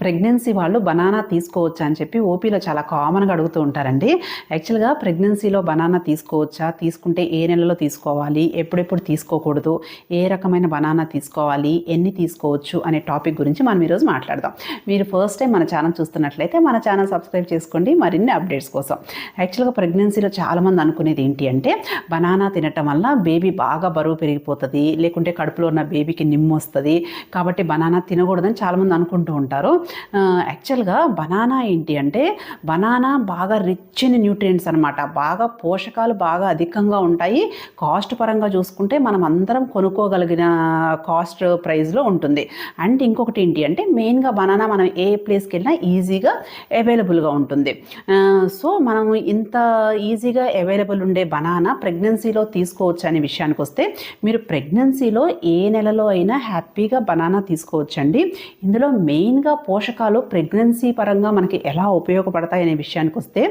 Pregnancy వాళ్ళు banana తీసుకోవచ్చా అని చెప్పి ఓపీలో చాలా కామన్గా అడుగుతూ ఉంటారండి. యాక్చువల్గా ప్రెగ్నెన్సీలో బనానా తీసుకోవచ్చా? తీసుకుంటే ఏ నెలలో తీసుకోవాలి? ఎప్పుడెప్పుడు తీసుకోకూడదు? ఏ రకమైన బనానా తీసుకోవాలి? ఎన్ని తీసుకోవచ్చు? అనే టాపిక్ గురించి మనం ఈరోజు మాట్లాడదాం. మీరు ఫస్ట్ టైం మన ఛానల్ చూస్తున్నట్లయితే మన ఛానల్ సబ్స్క్రైబ్ చేసుకోండి. మరిన్ని అప్డేట్స్ కోసం. యాక్చువల్గా ప్రెగ్నెన్సీలో చాలామంది అనుకునేది ఏంటి అంటే బనానా తినటం వల్ల బేబీ బాగా బరువు పెరిగిపోతుంది లేకుంటే కడుపులో ఉన్న బేబీకి నిమ్ము వస్తుంది కాబట్టి బనానా తినకూడదని చాలామంది అనుకుంటూ ఉంటారు. యాక్చువల్గా బనానా ఏంటి అంటే బనానా బాగా రిచ్ ఇన్ న్యూట్రియంట్స్ అనమాట బాగా పోషకాలు బాగా అధికంగా ఉంటాయి. కాస్ట్ పరంగా చూసుకుంటే మనం అందరం కొనుక్కోగలిగిన కాస్ట్ ప్రైస్లో ఉంటుంది. అండ్ ఇంకొకటి ఏంటి అంటే మెయిన్గా బనానా మనం ఏ ప్లేస్కి వెళ్ళినా ఈజీగా అవైలబుల్గా ఉంటుంది. సో మనం ఇంత ఈజీగా అవైలబుల్ ఉండే బనానా ప్రెగ్నెన్సీలో తీసుకోవచ్చు అనే విషయానికి వస్తే మీరు ప్రెగ్నెన్సీలో ఏ నెలలో అయినా హ్యాపీగా బనానా తీసుకోవచ్చండి. ఇందులో మెయిన్గా పోషకాలు ప్రెగ్నెన్సీ పరంగా మనకి ఎలా ఉపయోగపడతాయి అనే విషయానికి వస్తే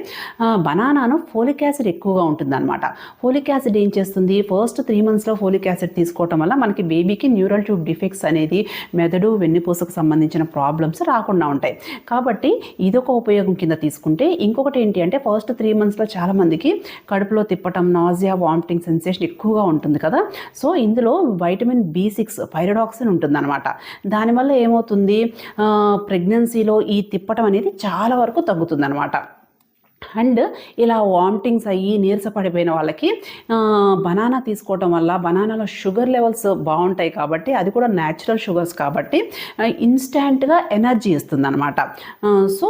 బనానాను ఫోలిక్ యాసిడ్ ఎక్కువగా ఉంటుందన్నమాట. ఫోలిక్ యాసిడ్ ఏం చేస్తుంది? ఫస్ట్ త్రీ మంత్స్లో ఫోలిక్ యాసిడ్ తీసుకోవటం వల్ల మనకి బేబీకి న్యూరల్ ట్యూబ్ డిఫెక్ట్స్ అనేది మెదడు వెన్నుపూసకు సంబంధించిన ప్రాబ్లమ్స్ రాకుండా ఉంటాయి. కాబట్టి ఇదొక ఉపయోగం కింద తీసుకుంటే ఇంకొకటి ఏంటి అంటే ఫస్ట్ త్రీ మంత్స్లో చాలామందికి కడుపులో తిప్పటం నాజియా వామిటింగ్ సెన్సేషన్ ఎక్కువగా ఉంటుంది కదా. సో ఇందులో వైటమిన్ బి సిక్స్ పైరడాక్సిన్ ఉంటుందన్నమాట. దానివల్ల ఏమవుతుంది? ప్రెగ్నెన్సీలో ఈ తిప్పటం అనేది చాలా వరకు తగ్గుతుందన్నమాట. అండ్ ఇలా వామిటింగ్స్ అయ్యి నీరసపడిపోయిన వాళ్ళకి బనానా తీసుకోవటం వల్ల బనానాలో షుగర్ లెవెల్స్ బాగుంటాయి కాబట్టి అది కూడా న్యాచురల్ షుగర్స్ కాబట్టి ఇన్స్టాంట్గా ఎనర్జీ ఇస్తుంది అనమాట సో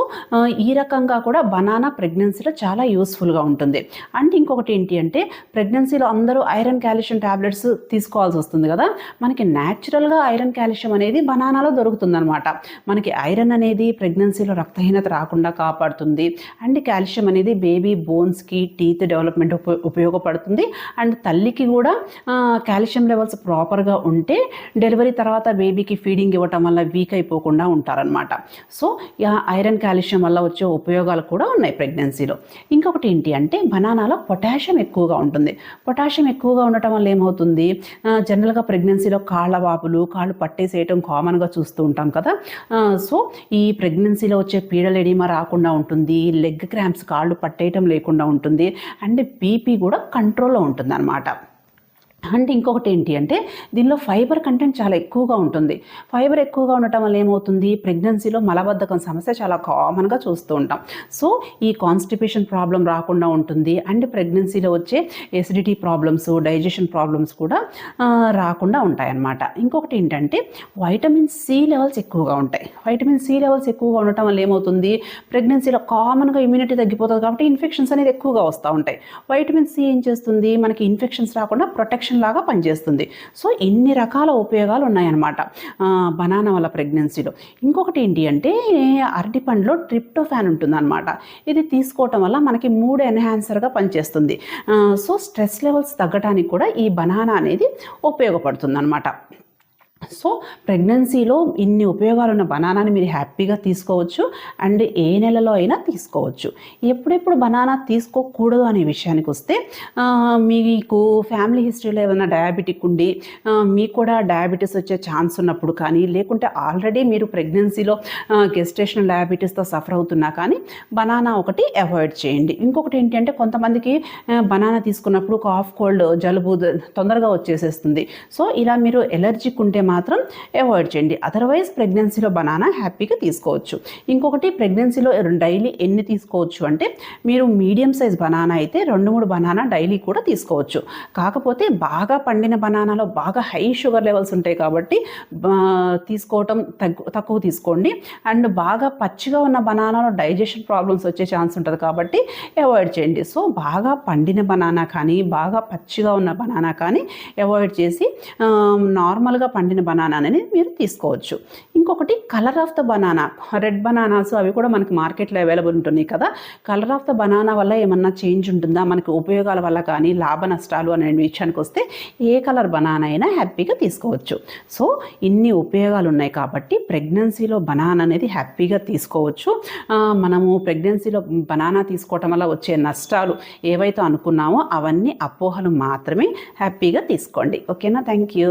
ఈ రకంగా కూడా బనానా ప్రెగ్నెన్సీలో చాలా యూస్ఫుల్గా ఉంటుంది. అండ్ ఇంకొకటి ఏంటి అంటే ప్రెగ్నెన్సీలో అందరూ ఐరన్ కాల్షియం ట్యాబ్లెట్స్ తీసుకోవాల్సి వస్తుంది కదా మనకి న్యాచురల్గా ఐరన్ కాల్షియం అనేది బనానాలో దొరుకుతుందన్నమాట. మనకి ఐరన్ అనేది ప్రెగ్నెన్సీలో రక్తహీనత రాకుండా కాపాడుతుంది. అండ్ కాల్షియం అనేది బేబీ బోన్స్కి టీత్ డెవలప్మెంట్ ఉప ఉపయోగపడుతుంది. అండ్ తల్లికి కూడా కాల్షియం లెవెల్స్ ప్రాపర్గా ఉంటే డెలివరీ తర్వాత బేబీకి ఫీడింగ్ ఇవ్వటం వల్ల వీక్ అయిపోకుండా ఉంటారనమాట సో ఐరన్ కాల్షియం వల్ల వచ్చే ఉపయోగాలు కూడా ఉన్నాయి ప్రెగ్నెన్సీలో ఇంకొకటి ఏంటి అంటే బనానాలో పొటాషియం ఎక్కువగా ఉంటుంది. పొటాషియం ఎక్కువగా ఉండటం వల్ల ఏమవుతుంది? జనరల్గా ప్రెగ్నెన్సీలో కాళ్ళ వాపులు కాళ్ళు పట్టేసేయటం కామన్గా చూస్తూ ఉంటాం కదా. సో ఈ ప్రెగ్నెన్సీలో వచ్చే పీడలు ఎడిమా రాకుండా ఉంటుంది. లెగ్ క్రాంప్స్ కాళ్ళు పట్టేయటం లేకుండా ఉంటుంది. అండ్ బీపీ కూడా కంట్రోల్లో ఉంటుంది అండ్ ఇంకొకటి ఏంటి అంటే దీనిలో ఫైబర్ కంటెంట్ చాలా ఎక్కువగా ఉంటుంది. ఫైబర్ ఎక్కువగా ఉండటం వల్ల ఏమవుతుంది? ప్రెగ్నెన్సీలో మలబద్ధకం సమస్య చాలా కామన్గా చూస్తూ ఉంటాం. సో ఈ కాన్స్టిపేషన్ ప్రాబ్లం రాకుండా ఉంటుంది అండ్ ప్రెగ్నెన్సీలో వచ్చే ఎసిడిటీ ప్రాబ్లమ్స్ డైజెషన్ ప్రాబ్లమ్స్ కూడా రాకుండా ఉంటాయన్నమాట. ఇంకొకటి ఏంటంటే వైటమిన్ సి లెవెల్స్ ఎక్కువగా ఉంటాయి. వైటమిన్ సి లెవెల్స్ ఎక్కువగా ఉండటం వల్ల ఏమవుతుంది? ప్రెగ్నెన్సీలో కామన్గా ఇమ్యూనిటీ తగ్గిపోతుంది కాబట్టి ఇన్ఫెక్షన్స్ అనేది ఎక్కువగా వస్తూ ఉంటాయి. వైటమిన్ సి ఏం చేస్తుంది? మనకి ఇన్ఫెక్షన్స్ రాకుండా ప్రొటెక్షన్ లాగా పనిచేస్తుంది. సో ఎన్ని రకాల ఉపయోగాలు ఉన్నాయన్నమాట బనానా వల్ల ప్రెగ్నెన్సీలో. ఇంకొకటి ఏంటి అంటే అరటిపండులో ట్రిప్టోఫాన్ ఉంటుందన్నమాట. ఇది తీసుకోవటం వల్ల మనకి మూడ్ ఎన్హాన్సర్గా పనిచేస్తుంది. సో స్ట్రెస్ లెవెల్స్ తగ్గడానికి కూడా ఈ బనానా అనేది ఉపయోగపడుతుంది అనమాట సో ప్రెగ్నెన్సీలో ఇన్ని ఉపయోగాలు ఉన్న బనానాని మీరు హ్యాపీగా తీసుకోవచ్చు అండ్ ఏ నెలలో అయినా తీసుకోవచ్చు. ఎప్పుడెప్పుడు బనానా తీసుకోకూడదు అనే విషయానికి వస్తే మీకు ఫ్యామిలీ హిస్టరీలో ఏమైనా డయాబెటిక్ ఉండి మీకు కూడా డయాబెటీస్ వచ్చే ఛాన్స్ ఉన్నప్పుడు కానీ లేకుంటే ఆల్రెడీ మీరు ప్రెగ్నెన్సీలో గెస్టేషనల్ డయాబెటీస్తో సఫర్ అవుతున్నా కానీ బనానా ఒకటి అవాయిడ్ చేయండి. ఇంకొకటి ఏంటంటే కొంతమందికి బనానా తీసుకున్నప్పుడు కాఫ్ కోల్డ్ జలుబు తొందరగా వచ్చేసేస్తుంది. సో ఇలా మీరు ఎలర్జిక్ ఉంటే మాత్రం మాత్రం అవాయిడ్ చేయండి. అదర్వైజ్ ప్రెగ్నెన్సీలో బనానా హ్యాపీగా తీసుకోవచ్చు. ఇంకొకటి ప్రెగ్నెన్సీలో డైలీ ఎన్ని తీసుకోవచ్చు అంటే మీరు మీడియం సైజ్ బనానా అయితే రెండు మూడు బనానా డైలీ కూడా తీసుకోవచ్చు. కాకపోతే బాగా పండిన బనానాలో బాగా హై షుగర్ లెవెల్స్ ఉంటాయి కాబట్టి తీసుకోవటం తగ్గు తక్కువ తీసుకోండి. అండ్ బాగా పచ్చిగా ఉన్న బనానాలో డైజెషన్ ప్రాబ్లమ్స్ వచ్చే ఛాన్స్ ఉంటుంది కాబట్టి అవాయిడ్ చేయండి. సో బాగా పండిన బనానా కానీ బాగా పచ్చిగా ఉన్న బనానా కానీ అవాయిడ్ చేసి నార్మల్గా పండిన బనానా అనేది మీరు తీసుకోవచ్చు. ఇంకొకటి colour of the banana. Red bananas అవి కూడా మనకి మార్కెట్లో అవైలబుల్ ఉంటున్నాయి కదా. కలర్ ఆఫ్ ద బనానా వల్ల ఏమన్నా చేంజ్ ఉంటుందా? మనకి ఉపయోగాల వల్ల కానీ లాభ నష్టాలు అనే విషయానికి వస్తే ఏ కలర్ బనానా అయినా హ్యాపీగా తీసుకోవచ్చు. సో ఇన్ని ఉపయోగాలు ఉన్నాయి కాబట్టి ప్రెగ్నెన్సీలో బనానా అనేది హ్యాపీగా తీసుకోవచ్చు. మనము ప్రెగ్నెన్సీలో బనానా తీసుకోవటం వల్ల వచ్చే నష్టాలు ఏవైతే అనుకున్నామో అవన్నీ అపోహలు మాత్రమే హ్యాపీగా తీసుకోండి. ఓకేనా? Thank you.